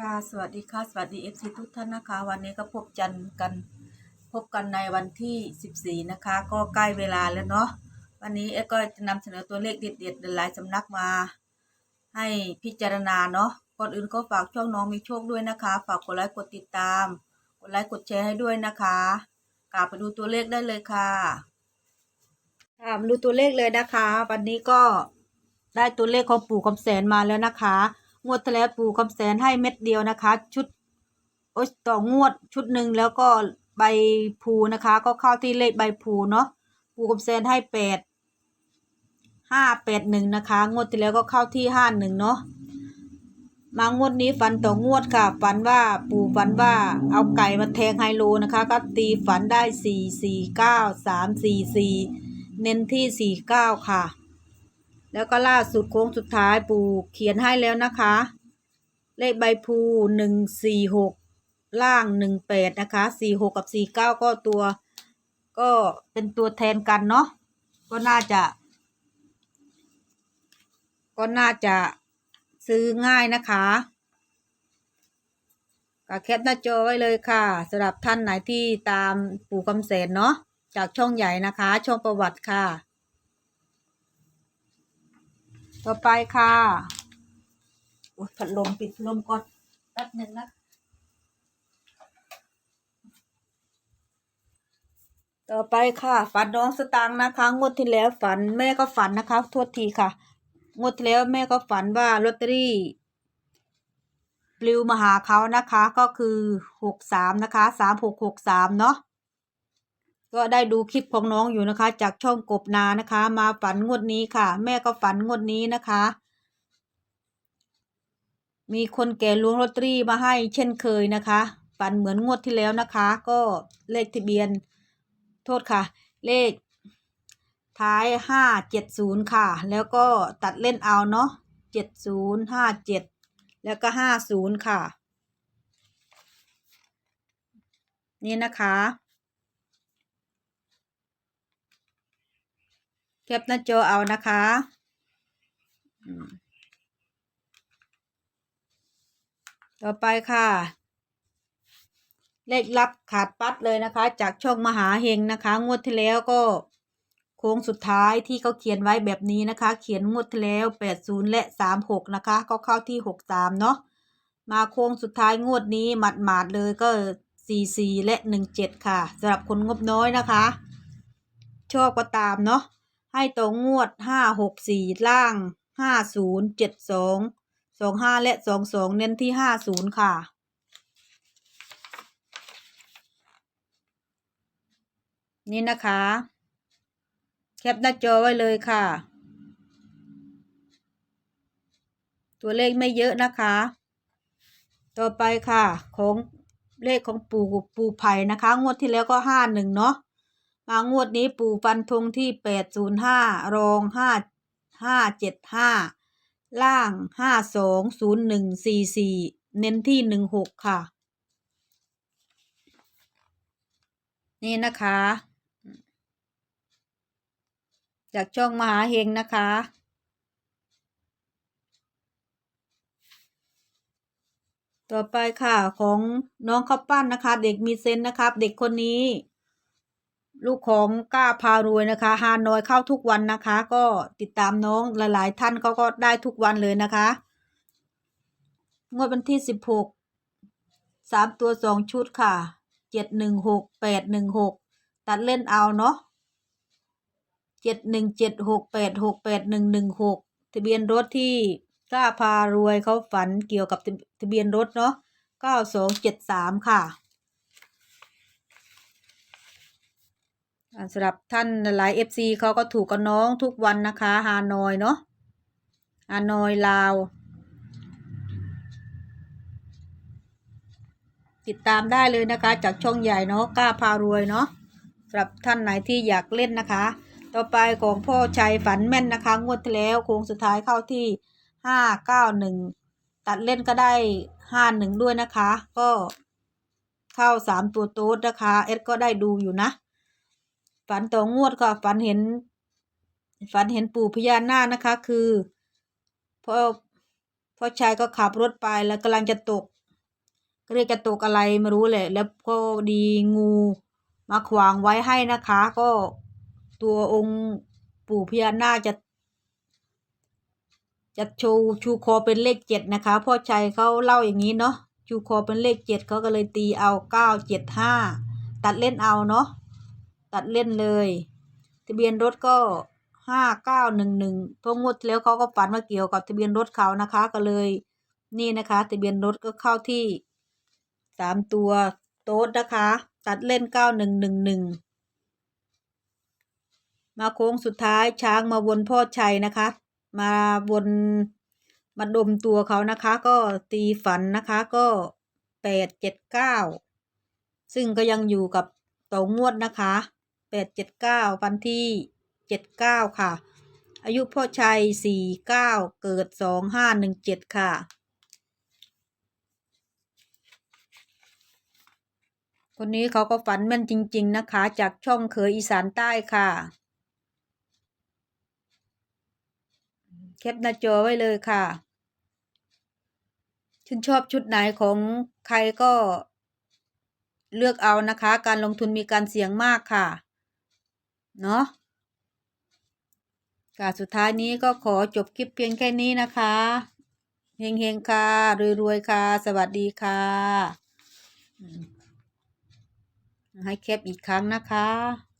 ค่ะสวัสดีค่ะ สวัสดีเอฟซีทุกท่านนะคะ วันนี้ก็พบจันกัน พบกันในวันที่ 14 นะคะ ก็ใกล้เวลาแล้วเนาะวันนี้เอ็ก็จะนำเสนอตัวเลขเด็ดๆหลายสำนักมา ให้พิจารณาเนาะก่อนอื่นก็ฝากช่องน้องมีโชคด้วยนะคะ ฝากกดไลค์กดติดตาม กดไลค์กดแชร์ให้ด้วยนะคะกลับไปดูตัวเลขได้เลยค่ะค่ะมาดูตัวเลขเลยนะคะ วันนี้ก็ได้ตัวเลขของปู่คำแสนมาแล้วนะคะ งวดที่แล้วปู่คำแสนให้เม็ดเดียวนะคะ ชุดโอ๊ยต่องวดชุดหนึ่งแล้วก็ใบพลูนะคะ ก็เข้าที่เลขใบพลูเนาะปู่คำแสนให้แปดห้าแปดหนึ่งนะคะ งวดที่แล้วก็เข้าที่ห้าหนึ่งเนาะมางวดนี้ฝันต่องวดค่ะฝันว่าปู่ฝันว่าเอาไก่มาแทงไฮโลนะคะ ก็ตีฝันได้สี่สี่เก้าสามสี่สี่เน้นที่สี่เก้าค่ะ แล้วก็ล่าสุดโค้งสุดท้ายปู่เขียนให้แล้วนะคะ เลขใบพูหนึ่งสี่หกล่างหนึ่งแปดนะคะสี่หกกับสี่เก้าก็ตัว ก็เป็นตัวแทนกันเนาะก็น่าจะ ก็น่าจะซื้อง่ายนะคะก็แคปหน้าจอไว้เลยค่ะสำหรับท่านไหนที่ตามปู่คำแสนเนาะจากช่องใหญ่นะคะ ช่องประวัติค่ะ ต่อไปค่ะโอ้ยพัดลมปิดพัดลมก่อนแป๊บหนึ่งนะต่อไปค่ะ ฝันน้องสตางค์นะคะ งวดที่แล้วฝันแม่ก็ฝันนะคะโทษทีค่ะ งวดที่แล้วแม่ก็ฝันว่าลอตเตอรี่ปลิวมาหาเขานะคะก็คือหกสามนะคะสามหกหกสามเนาะ ก็ได้ดูคลิปของน้องอยู่นะคะ จากช่องกบนานะคะ มาฝันงวดนี้ค่ะ แม่ก็ฝันงวดนี้นะคะ มีคนแก่ล้วงลอตเตอรี่มาให้เช่นเคยนะคะ ฝันเหมือนงวดที่แล้วนะคะ ก็เลขทะเบียน โทษค่ะ เลข ท้ายห้าเจ็ดศูนย์ค่ะ แล้วก็ตัดเล่นเอาเนาะเจ็ดศูนย์ห้าเจ็ดแล้วก็ห้าศูนย์ค่ะ นี่นะคะ แคปหน้าจอเอานะคะอืมต่อไปค่ะ เลขลับขาดปัดเลยนะคะ จากช่องมหาเฮงนะคะ งวดที่แล้วก็โค้งสุดท้ายที่เขาเขียนไว้แบบนี้นะคะ เขียนงวดที่แล้วแปดศูนย์และสามหกนะคะก็เข้าที่หกสามเนาะมาโค้งสุดท้ายงวดนี้หมัดหมาดๆเลยก็สี่สี่และหนึ่งเจ็ดค่ะสำหรับคนงบน้อยนะคะ ชอบก็ตามเนาะ ให้ตัวงวดห้าหกสี่ล่างห้าศูนย์เจ็ดสองสองห้าและสองสองเน้นที่ห้าศูนย์ค่ะ นี่นะคะ แคปหน้าจอไว้เลยค่ะ ตัวเลขไม่เยอะนะคะ ต่อไปค่ะ ของเลขของปู่ปู่ไผ่นะคะ งวดที่แล้วก็ห้าหนึ่งเนาะ มางวดนี้ปู่ฟันธงที่แปดศูนย์ห้ารองห้าห้าเจ็ดห้าล่างห้าสองศูนย์หนึ่งสี่สี่เน้นที่หนึ่งหกค่ะ นี่นะคะ จากช่องมหาเฮงนะคะต่อไปค่ะของน้องข้าวปั้นนะคะ เด็กมีเซนนะครับ เด็กคนนี้ ลูกของกล้าพารวยนะคะ ฮานอยเข้าทุกวันนะคะ ก็ติดตามน้องหลาย ๆ ท่านเขาก็ได้ทุกวันเลยนะคะ งวดวันที่สิบหกสามตัวสองชุดค่ะเจ็ดหนึ่งหกแปดหนึ่งหกตัดเล่นเอาเนาะเจ็ดหนึ่งเจ็ดหกแปดหกแปดหนึ่งหนึ่งหกทะเบียนรถที่กล้าพารวยเขาฝันเกี่ยวกับทะทะเบียนรถเนาะเก้าสองเจ็ดสามค่ะ อ่า สำหรับท่านหลายเอฟซีเขาก็ถูกกับน้องทุกวันนะคะ ฮานอยเนาะฮานอยลาว ติดตามได้เลยนะคะ จากช่องใหญ่เนาะกล้าพารวยเนาะสำหรับท่านไหนที่อยากเล่นนะคะ ต่อไปของพ่อชัยฝันแม่นนะคะ งวดที่แล้วโค้งสุดท้ายเข้าที่ห้าเก้าหนึ่งตัดเล่นก็ได้ห้าหนึ่งด้วยนะคะ ก็เข้าสามตัวโต๊ดนะคะ เอสก็ได้ดูอยู่นะ ฝันต่องวดก็ฝันเห็น ฝันเห็นปู่พญานาคนะคะ คือพ่อพ่อชายก็ขับรถไปแล้วกำลังจะตกก็เรียกจะตกอะไรไม่รู้แหละ แล้วก็ดีงูมาขวางไว้ให้นะคะ ก็ตัวองค์ปู่พญานาคจะจะชูชูคอเป็นเลขเจ็ดนะคะ พ่อชัยเขาเล่าอย่างนี้เนาะชูคอเป็นเลขเจ็ดเขาก็เลยตีเอาเก้าเจ็ดห้าตัดเล่นเอาเนาะ ตัดเล่นเลย ทะเบียนรถก็ห้าเก้าหนึ่งหนึ่งพองวดแล้วเขาก็ฝันว่าเกี่ยวกับทะเบียนรถเขานะคะ ก็เลย นี่นะคะ ทะเบียนรถก็เข้าที่สามตัวโต๊ดนะคะ ตัดเล่นเก้าหนึ่งหนึ่งหนึ่งมาโค้งสุดท้ายช้างมาวนพ่อชัยนะคะ มาวนมาดมตัวเขานะคะ ก็ตีฝันนะคะก็แปดเจ็ดเก้าซึ่งก็ยังอยู่กับต่างวดนะคะ แปดเจ็ดเก้าวันที่เจ็ดเก้าค่ะ อายุพ่อชัยสี่เก้าเกิดสองห้าหนึ่งเจ็ดค่ะ คนนี้เขาก็ฝันแม่นจริง ๆ นะคะ จากช่องเคยอีสานใต้ค่ะแคปหน้าจอไว้เลยค่ะ ชื่นชอบชุดไหนของใครก็เลือกเอานะคะ การลงทุนมีการเสี่ยงมากค่ะ เนาะค่ะสุดท้ายนี้ก็ขอจบคลิปเพียงแค่นี้นะคะเฮงเฮงค่ะรวยๆค่ะ สวัสดีค่ะ ให้แคปอีกครั้งนะคะ